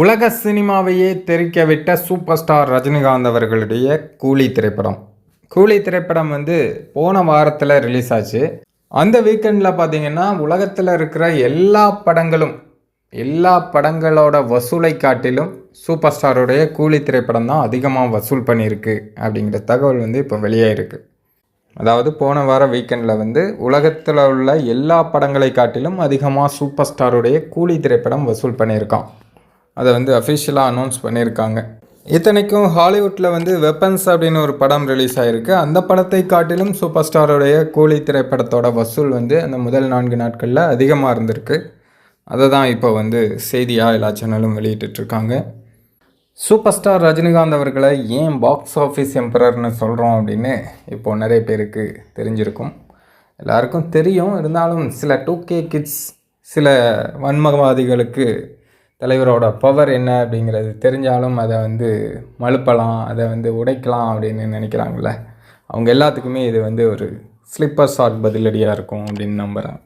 உலக சினிமாவையே தெரிக்கவிட்ட சூப்பர் ஸ்டார் ரஜினிகாந்த் அவர்களுடைய கூலி திரைப்படம். கூலி திரைப்படம் வந்து போன வாரத்தில் ரிலீஸ் ஆச்சு. அந்த வீக்கெண்டில் பார்த்தீங்கன்னா உலகத்தில் இருக்கிற எல்லா படங்களும் எல்லா படங்களோட வசூலை காட்டிலும் சூப்பர் ஸ்டாருடைய கூலி திரைப்படம் தான் அதிகமாக வசூல் பண்ணியிருக்கு அப்படிங்கிற தகவல் வந்து இப்போ வெளியாயிருக்கு அதாவது போன வார வீக்கெண்டில் வந்து உலகத்தில் உள்ள எல்லா படங்களை காட்டிலும் அதிகமாக சூப்பர் ஸ்டாருடைய கூலி திரைப்படம் வசூல் பண்ணியிருக்கான். அதை வந்து அஃபிஷியலாக அனௌன்ஸ் பண்ணியிருக்காங்க. இத்தனைக்கும் ஹாலிவுட்டில் வந்து வெப்பன்ஸ் அப்படின்னு ஒரு படம் ரிலீஸ் ஆகிருக்கு அந்த படத்தை காட்டிலும் சூப்பர் ஸ்டாருடைய கூலி திரைப்படத்தோட வசூல் வந்து அந்த முதல் நான்கு நாட்களில் அதிகமாக இருந்திருக்கு. அதை தான் இப்போ வந்து செய்தியாக எல்லா சேனலும் வெளியிட்டுட்ருக்காங்க. சூப்பர் ஸ்டார் ரஜினிகாந்த் அவர்களை ஏன் பாக்ஸ் ஆஃபீஸ் எம்பரர்னு சொல்கிறோம் அப்படின்னு இப்போது நிறைய பேருக்கு தெரிஞ்சிருக்கும். எல்லாருக்கும் தெரியும். இருந்தாலும் சில டூ கே கிட்ஸ் சில வன்மவாதிகளுக்கு தலைவரோட பவர் என்ன அப்படிங்கிறது தெரிஞ்சாலும் அதை வந்து மழுப்பலாம் அதை வந்து உடைக்கலாம் அப்படின்னு நினைக்கிறாங்கள அவங்க எல்லாத்துக்குமே இது வந்து ஒரு ஸ்லிப்பர் ஷாட் பதிலடியாக இருக்கும் அப்படின்னு நம்புகிறேன்